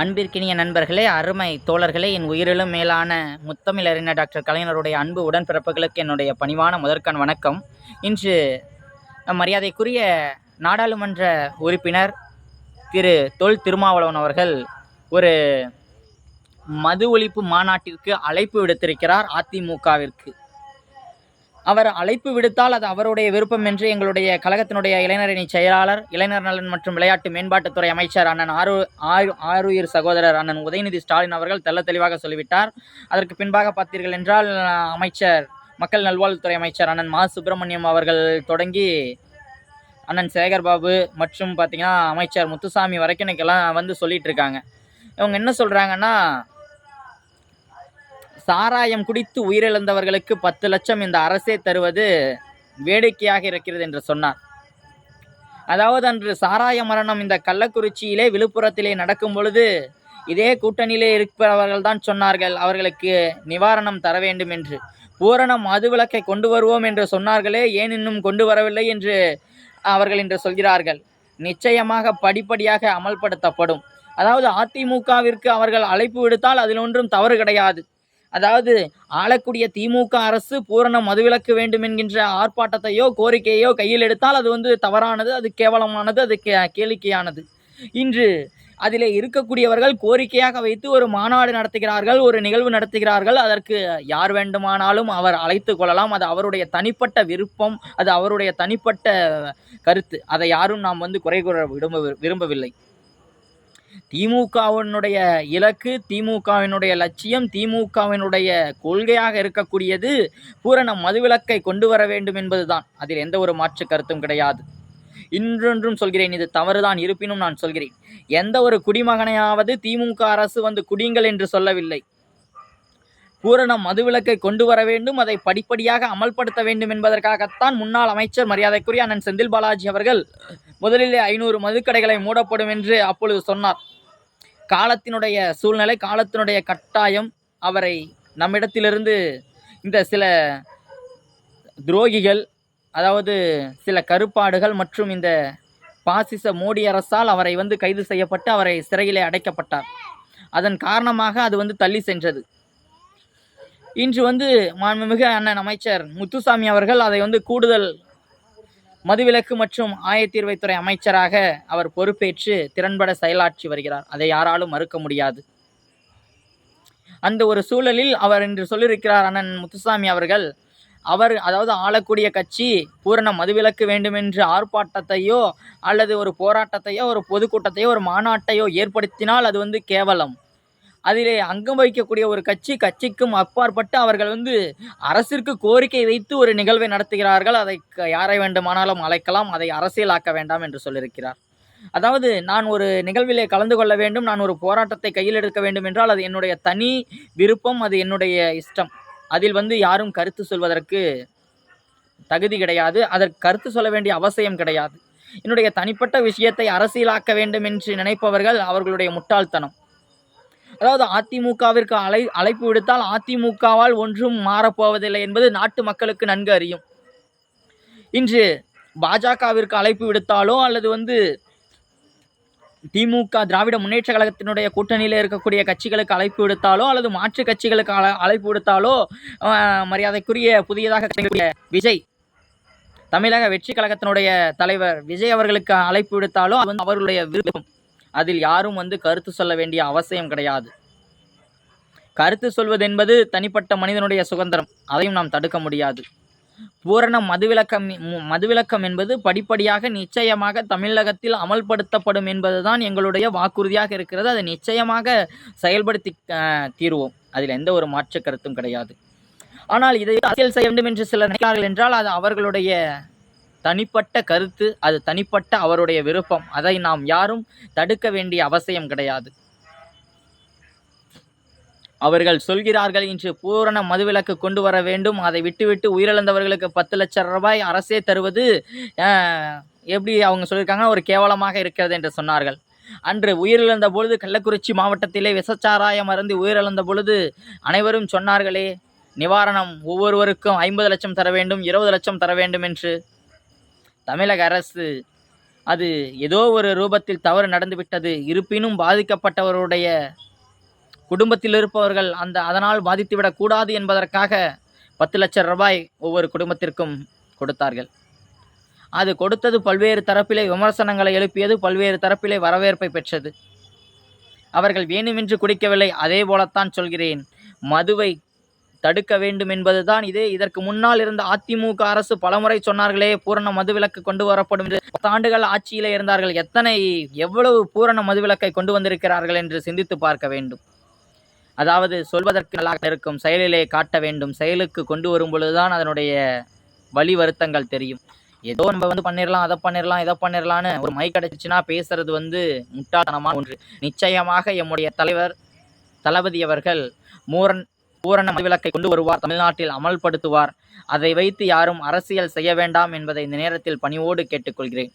அன்பிற்கினிய நண்பர்களே அருமை தோழர்களே என் உயிரிலும் மேலான முத்தமிழறிஞர் டாக்டர் கலைஞருடைய அன்பு உடன்பிறப்புகளுக்கு என்னுடைய பணிவான முதற்கண் வணக்கம். இன்று மரியாதைக்குரிய நாடாளுமன்ற உறுப்பினர் திரு தொல் திருமாவளவன் அவர்கள் ஒரு மது ஒழிப்பு மாநாட்டிற்கு அழைப்பு விடுத்திருக்கிறார். அதிமுகவிற்கு. அவர் அழைப்பு விடுத்தால் அது அவருடைய விருப்பம் என்று எங்களுடைய கழகத்தினுடைய இளைஞரணி செயலாளர் இளைஞர் நலன் மற்றும் விளையாட்டு மேம்பாட்டுத்துறை அமைச்சர் அண்ணன் ஆறு ஆறு ஆறுயிர் சகோதரர் அண்ணன் உதயநிதி ஸ்டாலின் அவர்கள் தெல்ல தெளிவாக சொல்லிவிட்டார். அதற்கு பின்பாக பார்த்தீர்கள் என்றால் அமைச்சர் மக்கள் நல்வாழ்வுத்துறை அமைச்சர் அண்ணன் மா. சுப்பிரமணியம் அவர்கள் தொடங்கி அண்ணன் சேகர்பாபு மற்றும் பார்த்திங்கன்னா அமைச்சர் முத்துசாமி வரைக்கும் இன்னைக்கெல்லாம் வந்து சொல்லிகிட்டு இருக்காங்க. இவங்க என்ன சொல்கிறாங்கன்னா சாராயம் குடித்து உயிரிழந்தவர்களுக்கு பத்து லட்சம் இந்த அரசே தருவது வேடிக்கையாக இருக்கிறது என்று சொன்னார். அதாவது அன்று சாராய மரணம் இந்த கள்ளக்குறிச்சியிலே விழுப்புரத்திலே நடக்கும் பொழுது இதே கூட்டணியிலே இருப்பவர்கள் தான் சொன்னார்கள் அவர்களுக்கு நிவாரணம் தர வேண்டும் என்று. பூரண மதுவிலக்கை கொண்டு வருவோம் என்று சொன்னார்களே ஏன் இன்னும் கொண்டு வரவில்லை என்று அவர்கள் இன்று சொல்கிறார்கள். நிச்சயமாக படிப்படியாக அமல்படுத்தப்படும். அதாவது அதிமுகவிற்கு அவர்கள் அழைப்பு விடுத்தால் அதில் ஒன்றும் தவறு கிடையாது. அதாவது ஆளக்கூடிய திமுக அரசு பூரண மதுவிலக்கு வேண்டும் என்கின்ற ஆர்ப்பாட்டத்தையோ கோரிக்கையோ கையில் எடுத்தால் அது வந்து தவறானது அது கேவலமானது அது கே கேளிக்கையானது. இன்று அதிலே இருக்கக்கூடியவர்கள் கோரிக்கையாக வைத்து ஒரு மாநாடு நடத்துகிறார்கள் ஒரு நிகழ்வு நடத்துகிறார்கள். அதற்கு யார் வேண்டுமானாலும் அவர் அழைத்து கொள்ளலாம். அது அவருடைய தனிப்பட்ட விருப்பம் அது அவருடைய தனிப்பட்ட கருத்து. அதை யாரும் நாம் வந்து குறை கூற விரும்ப விரும்பவில்லை. திமுகவினுடைய இலக்கு திமுகவினுடைய லட்சியம் திமுகவினுடைய கொள்கையாக இருக்கக்கூடியது பூரண மதுவிலக்கை கொண்டு வர வேண்டும் என்பதுதான். அதில் எந்த ஒரு மாற்று கருத்தும் கிடையாது. இன்றொன்றும் சொல்கிறேன் இது தவறுதான். இருப்பினும் நான் சொல்கிறேன் எந்த ஒரு குடிமகனையாவது திமுக அரசு வந்து குடிங்கள் என்று சொல்லவில்லை. பூரண மதுவிலக்கை கொண்டு வர வேண்டும் அதை படிப்படியாக அமல்படுத்த வேண்டும் என்பதற்காகத்தான் முன்னாள் அமைச்சர் மரியாதைக்குரிய அண்ணன் செந்தில் பாலாஜி அவர்கள் முதலிலே ஐநூறு மதுக்கடைகளை மூடப்படும் என்று அப்பொழுது சொன்னார். காலத்தினுடைய சூழ்நிலை காலத்தினுடைய கட்டாயம் அவரை நம்மிடத்திலிருந்து இந்த சில துரோகிகள் அதாவது சில கருப்பாடுகள் மற்றும் இந்த பாசிச மோடி அரசால் அவரை வந்து கைது செய்யப்பட்டு அவரை சிறையிலே அடைக்கப்பட்டார். அதன் காரணமாக அது வந்து தள்ளி சென்றது. இன்று வந்து மாண்புமிகு அண்ணன் அமைச்சர் முத்துசாமி அவர்கள் அதை வந்து கூடுதல் மதுவிலக்கு மற்றும் ஆயத்தீர்வைத்துறை அமைச்சராக அவர் பொறுப்பேற்று திறன்பட செயலாற்றி வருகிறார். அதை யாராலும் மறுக்க முடியாது. அந்த ஒரு சூழலில் அவர் என்று சொல்லியிருக்கிறார் அண்ணன் முத்துசாமி அவர்கள் அவர் அதாவது ஆளக்கூடிய கட்சி பூரண மதுவிலக்கு வேண்டுமென்று ஆர்ப்பாட்டத்தையோ அல்லது ஒரு போராட்டத்தையோ ஒரு பொதுக்கூட்டத்தையோ ஒரு மாநாட்டையோ ஏற்படுத்தினால் அது வந்து கேவலம். அதிலே அங்கம் வகிக்கக்கூடிய ஒரு கட்சி கட்சிக்கும் அப்பாற்பட்டு அவர்கள் வந்து அரசிற்கு கோரிக்கை வைத்து ஒரு நிகழ்வை நடத்துகிறார்கள். அதை க- யாரை வேண்டுமானாலும் அழைக்கலாம் அதை அரசியலாக்க வேண்டாம் என்று சொல்லியிருக்கிறார். அதாவது நான் ஒரு நிகழ்விலே கலந்து கொள்ள வேண்டும் நான் ஒரு போராட்டத்தை கையில் எடுக்க வேண்டும் என்றால் அது என்னுடைய தனி விருப்பம் அது என்னுடைய இஷ்டம். அதில் வந்து யாரும் கருத்து சொல்வதற்கு தகுதி கிடையாது அதற்கு கருத்து சொல்ல வேண்டிய அவசியம் கிடையாது. என்னுடைய தனிப்பட்ட விஷயத்தை அரசியலாக்க வேண்டும் என்று நினைப்பவர்கள் அவர்களுடைய முட்டாள்தனம். அதாவது அதிமுகவிற்கு அழை அழைப்பு விடுத்தால் அதிமுகவால் ஒன்றும் மாறப்போவதில்லை என்பது நாட்டு மக்களுக்கு நன்கு அறியும். இன்று பாஜகவிற்கு அழைப்பு விடுத்தாலோ அல்லது வந்து திமுக திராவிட முன்னேற்ற கழகத்தினுடைய கூட்டணியில் இருக்கக்கூடிய கட்சிகளுக்கு அழைப்பு விடுத்தாலோ அல்லது மாற்று கட்சிகளுக்கு அழைப்பு விடுத்தாலோ மரியாதைக்குரிய புதியதாக கிடைக்கக்கூடிய விஜய் தமிழக வெற்றி கழகத்தினுடைய தலைவர் விஜய் அவர்களுக்கு அழைப்பு விடுத்தாலோ அது வந்து அவர்களுடைய விருப்பம். அதில் யாரும் வந்து கருத்து சொல்ல வேண்டிய அவசியம் கிடையாது. கருத்து சொல்வது என்பது தனிப்பட்ட மனிதனுடைய சுதந்திரம். அதையும் நாம் தடுக்க முடியாது. பூரண மதுவிலக்கம் மதுவிலக்கம் என்பது படிப்படியாக நிச்சயமாக தமிழகத்தில் அமல்படுத்தப்படும் என்பதுதான் எங்களுடைய வாக்குறுதியாக இருக்கிறது. அதை நிச்சயமாக செயல்படுத்தி தீர்வோம் தீருவோம். அதில் எந்த ஒரு மாற்று கருத்தும் கிடையாது. ஆனால் இதை அரசியல் செய்ய வேண்டும் என்று சிலர் நினைக்கிறார்கள் என்றால் அது அவர்களுடைய தனிப்பட்ட கருத்து அது தனிப்பட்ட அவருடைய விருப்பம். அதை நாம் யாரும் தடுக்க வேண்டிய அவசியம் கிடையாது. அவர்கள் சொல்கிறார்கள் இன்று பூரண மதுவிலக்கு கொண்டு வர வேண்டும். அதை விட்டுவிட்டு உயிரிழந்தவர்களுக்கு பத்து லட்சம் ரூபாய் அரசே தருவது எப்படி அவங்க சொல்லியிருக்காங்க? ஒரு கேவலமாக இருக்கிறது என்று சொன்னார்கள். அன்று உயிரிழந்த பொழுது கள்ளக்குறிச்சி மாவட்டத்திலே விசச்சாராயம் மருந்து உயிரிழந்த பொழுது அனைவரும் சொன்னார்களே நிவாரணம் ஒவ்வொருவருக்கும் ஐம்பது லட்சம் தர வேண்டும் இருபது லட்சம் தர வேண்டும் என்று. தமிழக அரசு அது ஏதோ ஒரு ரூபத்தில் தவறு நடந்துவிட்டது. இருப்பினும் பாதிக்கப்பட்டவருடைய குடும்பத்தில் இருப்பவர்கள் அந்த அதனால் பாதித்துவிடக்கூடாது என்பதற்காக பத்து லட்சம் ரூபாய் ஒவ்வொரு குடும்பத்திற்கும் கொடுத்தார்கள். அது கொடுத்தது பல்வேறு தரப்பிலே விமர்சனங்களை எழுப்பியது பல்வேறு தரப்பிலே வரவேற்பை பெற்றது. அவர்கள் வேணுமென்று குடிக்கவில்லை அதே போலத்தான் சொல்கிறேன். மதுவை தடுக்க வேண்டும் என்பதுதான் இதே. இதற்கு முன்னால் இருந்த அதிமுக அரசு பலமுறை சொன்னார்களே பூரண மதுவிலக்கு கொண்டு வரப்படும் என்று. பத்தாண்டுகள் ஆட்சியிலே இருந்தார்கள். எத்தனை எவ்வளவு பூரண மதுவிலக்கை கொண்டு வந்திருக்கிறார்கள் என்று சிந்தித்து பார்க்க வேண்டும். அதாவது சொல்வதற்கு நல்லா இருக்கும் செயலிலே காட்ட வேண்டும். செயலுக்கு கொண்டு வரும் பொழுதுதான் அதனுடைய வழி வருத்தங்கள் தெரியும். ஏதோ நம்ம வந்து பண்ணிடலாம் அதை பண்ணிடலாம் இதை பண்ணிடலான்னு ஒரு மைக் அடைச்சிச்சுன்னா பேசுறது வந்து முட்டாள்தனமான ஒன்று. நிச்சயமாக எம்முடைய தலைவர் தளபதி அவர்கள் மூரன் பூரண மதுவிலக்கை கொண்டு வருவார் தமிழ்நாட்டில் அமல்படுத்துவார். அதை வைத்து யாரும் அரசியல் செய்ய வேண்டாம் என்பதை இந்த நேரத்தில் பணிவோடு கேட்டுக்கொள்கிறேன்.